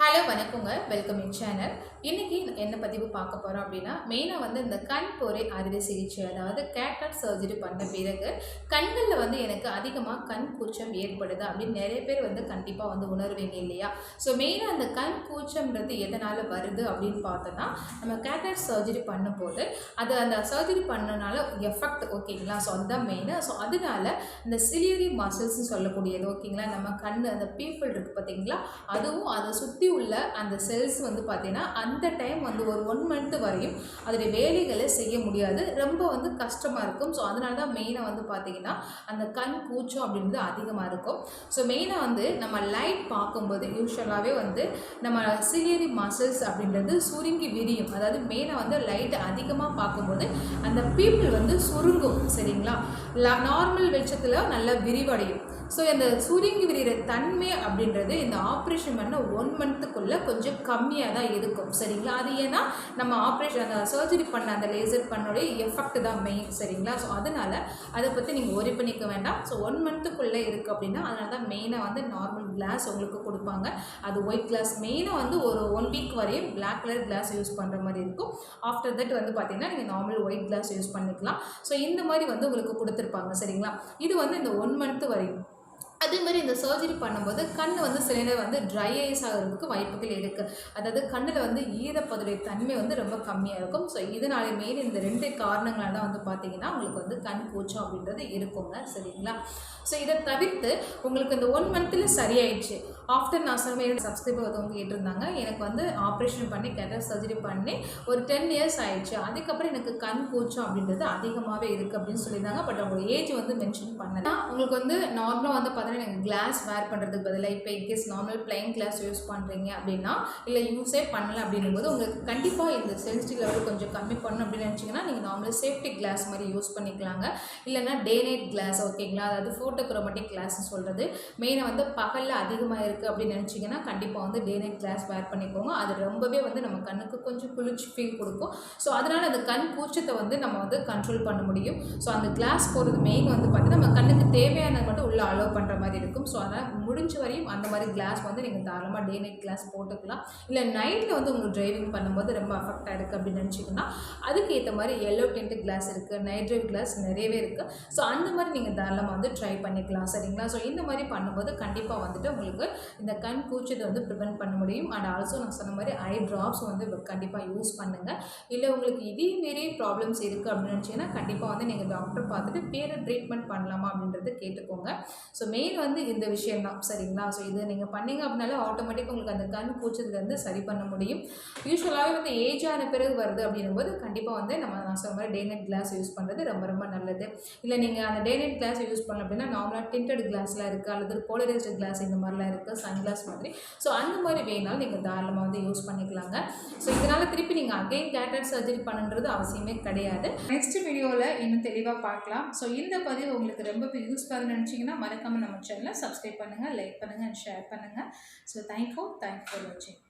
Hello வணக்கங்க. Welcome in channel. இன்றைக்கி என்ன பதிவு பார்க்க போகிறோம் அப்படின்னா மெயினாக வந்து இந்த கண் போரை அறுவை சிகிச்சை அதாவது கேட்டட் சர்ஜரி பண்ண பிறகு கண்களில் வந்து எனக்கு அதிகமாக கண் கூச்சம் ஏற்படுது அப்படின்னு நிறைய பேர் வந்து கண்டிப்பாக வந்து உணர்வீங்க இல்லையா? ஸோ மெயினாக அந்த கண் கூச்சம்ன்றது எதனால் வருது அப்படின்னு பார்த்தோன்னா நம்ம கேட்டட் சர்ஜரி பண்ணும்போது அது அந்த சர்ஜரி பண்ணனால எஃபெக்ட் ஓகேங்களா? ஸோ அதுதான் மெயினாக ஸோ அதனால இந்த சிலியரி மசில்ஸ்னு சொல்லக்கூடியது ஓகேங்களா? நம்ம கண் அந்த பீப்பிள் இருக்குது பார்த்தீங்களா? அதுவும் அதை சுற்றி உள்ள அந்த செல்ஸ் வந்து பார்த்தீங்கன்னா அந்த அந்த டைம் வந்து ஒரு ஒன் மந்த் வரையும் அதோடைய வேலைகளை செய்ய முடியாது. ரொம்ப வந்து கஷ்டமாக இருக்கும். ஸோ அதனால தான் மெயினாக வந்து பார்த்தீங்கன்னா அந்த கண் கூச்சம் அப்படின்றது அதிகமாக இருக்கும். ஸோ மெயினாக வந்து நம்ம லைட் பார்க்கும்போது யூஸ்வலாகவே வந்து நம்ம சிலியரி மசில்ஸ் அப்படின்றது சுருங்கி விரியும். அதாவது மெயினாக வந்து லைட் அதிகமாக பார்க்கும்போது அந்த பீப்புள் வந்து சுருங்கும். சரிங்களா? நார்மல் வெளிச்சத்தில் நல்லா விரிவடையும். ஸோ இந்த சுருங்கி விரிகிற தன்மை அப்படின்றது இந்த ஆப்ரேஷன் பண்ண ஒன் மந்த்துக்குள்ளே கொஞ்சம் கம்மியாக தான் இருக்கும். சரிங்களா? அது ஏன்னா நம்ம ஆப்ரேஷன் அந்த சர்ஜரி பண்ண அந்த லேசர் பண்ணோடைய எஃபெக்ட் தான் மெயின் சரிங்களா? ஸோ அதனால் அதை பற்றி நீங்கள் ஒரி பண்ணிக்க வேண்டாம். ஸோ ஒன் மந்த்துக்குள்ளே இருக்குது அப்படின்னா அதனால தான் மெயினாக வந்து நார்மல் கிளாஸ் உங்களுக்கு கொடுப்பாங்க. அது ஒயிட் கிளாஸ் மெயினாக வந்து ஒரு ஒன் வீக் வரையும் பிளாக் கலர் கிளாஸ் யூஸ் பண்ணுற மாதிரி இருக்கும். ஆஃப்டர் தட் வந்து பார்த்தீங்கன்னா நீங்கள் நார்மல் ஒயிட் கிளாஸ் யூஸ் பண்ணிக்கலாம். ஸோ இந்த மாதிரி வந்து உங்களுக்கு கொடுத்துருப்பாங்க சரிங்களா? இது வந்து இந்த ஒன் மந்த் வரையும். அதே மாதிரி இந்த சர்ஜரி பண்ணும்போது கண் வந்து சில நேரம் வந்து ட்ரை ஐஸ் ஆகிறதுக்கு வாய்ப்புகள் இருக்குது அதாவது கண்ணில் வந்து ஈரப்பதுடைய தன்மை வந்து ரொம்ப கம்மியாக இருக்கும். ஸோ இதனால மெயின் இந்த ரெண்டு காரணங்களாக தான் வந்து பார்த்தீங்கன்னா உங்களுக்கு வந்து கண் கூச்சம் அப்படின்றது இருக்குங்க. சரிங்களா? ஸோ இதை தவிர்த்து உங்களுக்கு இந்த ஒன் மந்த்தில் சரியாயிடுச்சு. ஆஃப்டர் நான் சொன்ன சப்ஸ்கிரைபர் ஒருத்தவங்க கேட்டிருந்தாங்க. எனக்கு வந்து ஆப்ரேஷன் பண்ணி கேட்டர் சர்ஜரி பண்ணி ஒரு டென் இயர்ஸ் ஆயிடுச்சு. அதுக்கப்புறம் எனக்கு கண் கூச்சம் அப்படின்றது அதிகமாகவே இருக்குது அப்படின்னு சொல்லியிருந்தாங்க. பட் அவங்க ஏஜ் வந்து மென்ஷன் பண்ணலாம் உங்களுக்கு வந்து நார்மலாக வந்து பதினெட்டு பார்த்தீங்கன்னா நீங்கள் கிளாஸ் வேர் பண்ணுறதுக்கு பதிலாக இப்போ in case normal plain glass use பண்ணுறீங்க அப்படின்னா இல்லை யூஸே பண்ணல அப்படின்னும் போது உங்களுக்கு கண்டிப்பாக இந்த சென்சிட்டிவ் லெவல் கொஞ்சம் கம்மி பண்ணணும் அப்படின்னு நினச்சிங்கன்னா நீங்கள் நார்மல் சேஃப்டி கிளாஸ் மாதிரி யூஸ் பண்ணிக்கலாங்க. இல்லைன்னா டே நைட் கிளாஸ் ஓகேங்களா அதாவது ஃபோட்டோக்ரோமேட்டிக் கிளாஸ்னு சொல்கிறது மெயினாக வந்து பகலில் அதிகமாக இருக்குது அப்படின்னு நினச்சிங்கன்னா கண்டிப்பாக வந்து டே நைட் கிளாஸ் வேர் பண்ணிக்கோங்க. அது ரொம்பவே வந்து நம்ம கண்ணுக்கு கொஞ்சம் குளிர்ச்சி ஃபீல் கொடுக்கும். ஸோ அதனால் அந்த கண் கூச்சத்தை வந்து நம்ம வந்து கண்ட்ரோல் பண்ண முடியும். ஸோ அந்த கிளாஸ் போகிறது மெயின் வந்து பார்த்தீங்கன்னா நம்ம கண்ணுக்கு தேவையானது மட்டும் உள்ளே அலோவ் பண்ணுற மாதிரி இருக்கும். ஸோ அதனால் முடிஞ்ச வரையும் அந்த மாதிரி கிளாஸ் வந்து நீங்கள் தாராளமாக டே நைட் கிளாஸ் போட்டுக்கலாம். இல்லை நைட்டில் வந்து உங்களுக்கு டிரைவிங் பண்ணும்போது ரொம்ப அஃபெக்ட் ஆகிருக்கு அப்படின்னு நினச்சிங்கன்னா அதுக்கு ஏற்ற மாதிரி எல்லோ டென்ட் கிளாஸ் இருக்குது நைட் ட்ரைவ் கிளாஸ் நிறையவே இருக்குது ஸோ அந்த மாதிரி நீங்கள் தாராளமாக வந்து ட்ரை பண்ணிக்கலாம். சரிங்களா? ஸோ இந்த மாதிரி பண்ணும்போது கண்டிப்பாக வந்துட்டு உங்களுக்கு இந்த கண் கூச்சத்தை வந்து ப்ரிவென்ட் பண்ண முடியும். அண்ட் ஆல்சோ நான் சொன்ன மாதிரி ஐ ட்ராப்ஸ் வந்து கண்டிப்பாக யூஸ் பண்ணுங்கள் இல்லை உங்களுக்கு இதே மாரி ப்ராப்ளம்ஸ் இருக்குது அப்படின்னு நினச்சிங்கன்னா கண்டிப்பாக வந்து நீங்கள் டாக்டர் பார்த்துட்டு பேரை ட்ரீட்மெண்ட் பண்ணலாமா அப்படின்றத கேட்டுக்கோங்க. ஸோ மெயின் வந்து இந்த விஷயம் தான் சரிங்களா? ஸோ இதை நீங்கள் பண்ணீங்க அப்படின்னாலே ஆட்டோமேட்டிக்காக உங்களுக்கு அந்த கண் கூச்சத்துலேருந்து சரி பண்ண முடியும். யூஸ்வலாகவே வந்து ஏஜ் ஆன பிறகு வருது அப்படின்னும்போது கண்டிப்பாக வந்து நம்ம நான் சொன்ன மாதிரி டே நைட் கிளாஸ் யூஸ் பண்ணுறது ரொம்ப ரொம்ப நல்லது. இல்லை நீங்கள் அந்த டே நைட் கிளாஸ் யூஸ் பண்ணல அப்படின்னா நார்மலாக டிண்டட் கிளாஸ்லாம் இருக்குது அல்லது போலரைஸ்டு கிளாஸ் இந்த மாதிரிலாம் இருக்குது சன் கிளாஸ் மாதிரி. ஸோ அந்த மாதிரி வேணாலும் நீங்கள் தாராளமாக வந்து யூஸ் பண்ணிக்கலாங்க. ஸோ இதனால் திருப்பி நீங்கள் அகைன் கேட்டட் சர்ஜரி பண்ணுன்றது அவசியமே கிடையாது. நெக்ஸ்ட் வீடியோவில் இன்னும் தெளிவாக பார்க்கலாம். ஸோ இந்த பதிவு உங்களுக்கு ரொம்ப யூஸ் பண்ண நினச்சிங்கன்னா மறக்காமல் நம்ம சேனலை சப்ஸ்கிரைப் பண்ணுங்கள் லைக் பண்ணுங்கள் அண்ட் ஷேர் பண்ணுங்கள் so thank you thank you for வாட்சிங்